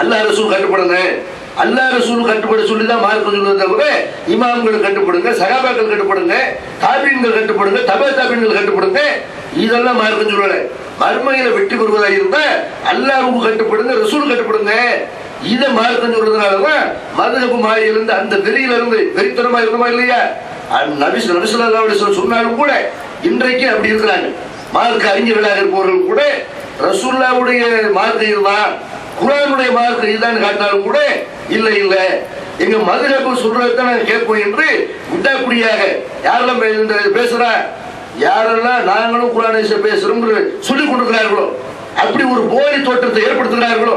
அல்லாஹ் ரசூல் கட்டுப்படுங்க. அல்லா ரசூல் கட்டுப்பட சொல்லி தான் மார்க்கம் சொல்லுவதை கூட இமாம்கள் கட்டுப்படுங்க சகாபாக்கள் கட்டுப்படுங்க தாபீன்கள் கட்டுப்படுங்க தபே தாபீன்கள் கட்டுப்படுங்க. இதெல்லாம் மார்க்கம் சொல்லல மர்மையில வெற்றி பெறுவதா இருந்தா அல்லாவுக்கு கட்டுப்படுங்க ரசூல் கட்டுப்படுங்க. இதை மார்க்கம் சொல்றதுனாலதான் மதுகப்பு மாயிலிருந்து அந்த வெறியில இருந்து வெறித்தனமா இருந்தமா இல்லையா? நபிசு நபி சொன்னாலும் கூட இன்றைக்கு அப்படி இருக்கிறாங்க. மார்க்க அறிஞர்களாக இருப்பவர்கள் கூட ரசூல்லாவுடைய மார்க்கம் தான் குரானுடைய மார்க்கு இதுதான் காட்டினாலும் கூட இல்லை இல்லை. எங்க மதுரப்பு சொல்றதுதான் நாங்க கேட்போம் என்று விட்டாக்குடியாக யாரெல்லாம் பேசுறா? யாரெல்லாம் நாங்களும் குரானை பேசுறோம் சொல்லி கொடுக்கிறார்களோ அப்படி ஒரு போலி தோற்றத்தை ஏற்படுத்துகிறார்களோ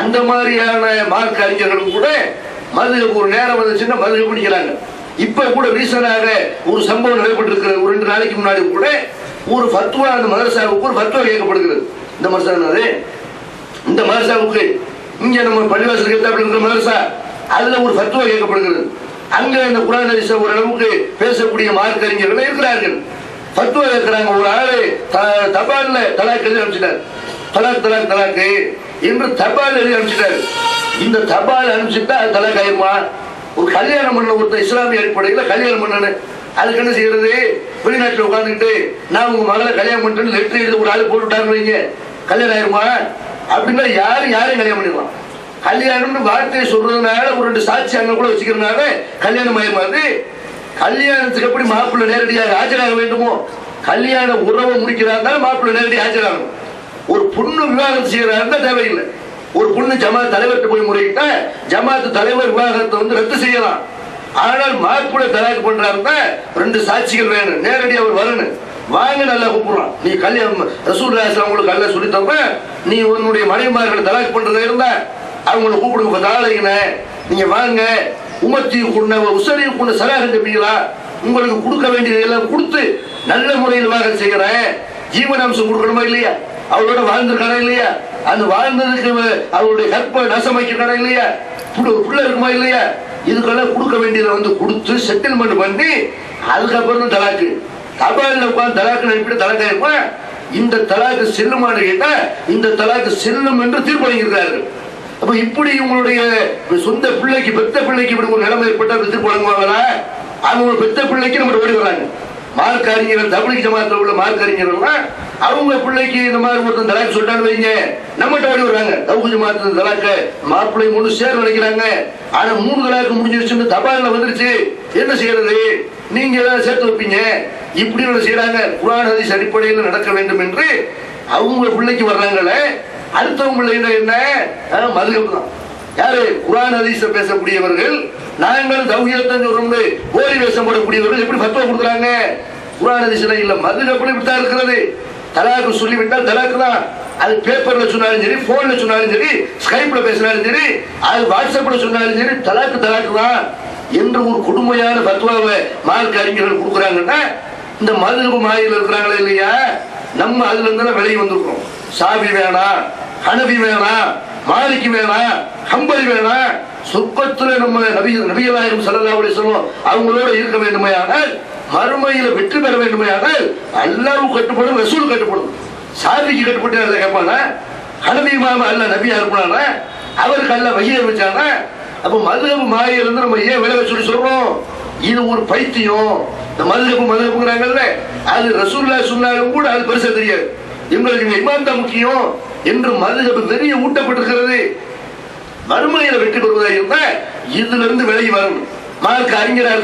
அந்த மாதிரியான மார்க் அறிஞர்களும் கூட மதுகப்பு ஒரு நேரம் வந்துச்சுன்னா மதுரை பிடிக்கிறாங்க இப்ப கூட ரீசனாக ஒரு சம்பவம் நடைபெற்றிருக்கிறது. ஒரு ரெண்டு நாளைக்கு முன்னாடி கூட ஒரு ஃபத்வா அந்த மதரசாவுக்கு ஒரு ஃபத்வா கேட்கப்படுகிறது. இந்த மதரசா என்னது? இந்த மதரசாவுக்கு இங்க நம்ம பள்ளிவாசல் கேட்டாப்படி இருக்கிற மதரசா அதுல ஒரு தத்துவம் கேட்கப்படுகிறது. அங்க இந்த குரான் ஹதீஸை ஓரளவுக்கு பேசக்கூடிய மார்க்க அறிஞர்கள் இருக்கிறார்கள். தத்துவம் இருக்கிறாங்க ஒரு ஆளு த- தபால்ல தலாக் எழுதி அனுப்பிச்சிட்டார். தலாக் தலாக் தலாக்கு என்று தபால் எழுதி அனுப்பிச்சிட்டார். இந்த தபால் அனுப்பிச்சுட்டா அது தலாக் ஆயிருமா? ஒரு கல்யாணம் பண்ண ஒருத்தர் இஸ்லாமிய அடிப்படையில் கல்யாணம் பண்ணனு. அதுக்கு என்ன செய்யறது? வெளிநாட்டில் உட்காந்துக்கிட்டு நான் உங்க மகளை கல்யாணம் பண்ணுறேன்னு லெட்டர் எழுதி ஒரு ஆள் போட்டுட்டாங்க வைங்க. கல்யாணம் ஆயிருமா? அப்படின்னா யாரும் யாரையும் கல்யாணம் பண்ணிடலாம் கல்யாணம்னு வார்த்தையை சொல்றதுனால ஒரு ரெண்டு சாட்சி அங்க கூட வச்சுக்கிறதுனால கல்யாணம் ஆயிருமா கல்யாணத்துக்கு எப்படி மாப்பிள்ளை நேரடியாக ஆஜராக வேண்டுமோ? கல்யாண உறவை முடிக்கிறதா மாப்பிள்ளை நேரடியாக ஆஜராகணும். ஒரு பொண்ணு விவாகம் செய்யறா இருந்தா தேவையில்லை. ஒரு பொண்ணு ஜமாத் தலைவர்கிட்ட போய் முறையிட்டா ஜமாத்து தலைவர் விவாகரத்தை வந்து ரத்து செய்யலாம். ஆனால் மாப்பிள்ளை தலாக்கு பண்றாருன்னா ரெண்டு சாட்சிகள் வேணும். நேரடி அவர் வரணும். வாங்க நல்லா கூப்பிடுறான். நீ கல்யாணம் ரசூல் ராசன் உங்களுக்கு நல்லா சொல்லி தரேன் நீ உன்னுடைய மனைவிமார்களை தலாக் பண்றதா இருந்தா அவங்களை கூப்பிடுங்க தாளையின நீங்க வாங்க. உமத்தி கொண்ட உசரி கொண்ட சலாக கம்பிங்களா உங்களுக்கு கொடுக்க வேண்டியதெல்லாம் கொடுத்து நல்ல முறையில் விவாகம் செய்யறேன். ஜீவனாம்சம் கொடுக்கணுமா இல்லையா? அவளோட வாழ்ந்திருக்கானா இல்லையா? அந்த வாழ்ந்ததுக்கு அவளுடைய கற்பை நசமைக்கிறாரா இல்லையா? புள்ள புள்ள இருக்குமா இல்லையா? இதுக்கெல்லாம் கொடுக்க வேண்டியதை வந்து கொடுத்து செட்டில்மெண்ட் பண்ணி அதுக்கப்புறம் தலாக்கு. தபாலில் உட்காந்து தலாக்கு அனுப்பிட்டு தலாக்கு ஆயிருப்பா இந்த தலாக்கு செல்லுமான்னு கேட்டால் இந்த தலாக்கு செல்லும் என்று தீர்ப்பளிக்கிறார்கள். அப்ப இப்படி உங்களுடைய சொந்த பிள்ளைக்கு பெத்த பிள்ளைக்கு இப்படி ஒரு நிலைமை ஏற்பட்டா தீர்ப்பு வழங்குவாங்களா அவங்க பெத்த பிள்ளைக்கு நம்ம ஓடி வராங்க. மார்க் அறிஞர்கள் தபிலிக் ஜமாத்தில் உள்ள மார்க் அறிஞர்கள்லாம் அவங்க பிள்ளைக்கு இந்த மாதிரி ஒருத்தன் தலாக்கு சொல்லிட்டான்னு வைங்க. நம்மகிட்ட ஓடி வராங்க. தவுக்கு ஜமாத்து தலாக்க மாப்பிள்ளை மூணு சேர் நினைக்கிறாங்க ஆனா மூணு தலாக்கு முடிஞ்சிருச்சுன்னு தபாலில் வந்துருச்சு. என்ன செய்யறது? நீங்க ஏதாவது சேர்த்து வைப்பீங்க? இப்படி ஒன்று செய்யறாங்க குரான் ஹதீஸ் அடிப்படையில் நடக்க வேண்டும் என்று அவங்க பிள்ளைக்கு வர்றாங்களே அடுத்தவங்க பிள்ளைங்க என்ன? மதுகப்பு தான் யாரு? குரான் ஹதீஸ பேசக்கூடியவர்கள். நாங்கள் தௌஹீதத்தான் சொல்றோம்னு ஓரி வேஷம் போடக்கூடியவர்கள் எப்படி பத்துவம் கொடுக்குறாங்க? குரான் ஹதீஸ்ல இல்ல. மதுகப்புல இப்படி தான் இருக்கிறது? தலாக்கு சொல்லி விட்டால் தலாக்கு தான். அது பேப்பர்ல சொன்னாலும் சரி போன்ல சொன்னாலும் சரி ஸ்கைப்ல பேசினாலும் சரி அது வாட்ஸ்அப்ல சொன்னாலும் சரி தலாக்கு தலாக்கு தான். என்று ஒரு கொடுமையான பத்துவாவை மார்க் அறிஞர்கள் கொடுக்குறாங்கன்னா இந்த மதுகப்பு மாயில் இருக்கிறாங்களே இல்லையா? நம்ம அதுல இருந்து விலகி வந்திருக்கிறோம். சாபி வேணாம் ஹனபி வேணாம் மாலிக்கு வேணாம் ஹம்பலி வேணாம் சொர்க்கத்துல நம்ம நபி நபிகளாயிரம் சல்லல்லாஹு அலைஹி சொல்லுவோம் அவங்களோட இருக்க வேண்டுமையானால் மறுமையில வெற்றி பெற வேண்டுமையானால் அல்லாவும் கட்டுப்படும் ரசூல் கட்டுப்படும். சாபிக்கு கட்டுப்பட்டு அதை கேட்பானா? ஹனபி மாமா அல்ல நபியா இருப்பானா? அவருக்கு அல்ல வகையை வச்சானா அப்ப மதுரபு மாயிலிருந்து நம்ம ஏன் விலக சொல்லி சொல்றோம்? இது ஒரு பைத்தியம். இந்த மதுகப்பு மதுகப்புங்கிறாங்கல்ல அது ரசூல்லா சொன்னாலும் கூட அது பெருசா தெரியாது. எங்களுக்கு இந்த இமாம் தான் முக்கியம் என்று மதுகப்பு பெரிய ஊட்டப்பட்டிருக்கிறது. வறுமையில வெற்றி பெறுவதாக இருந்தா இதுல இருந்து விலகி வரணும். மார்க் அறிஞராக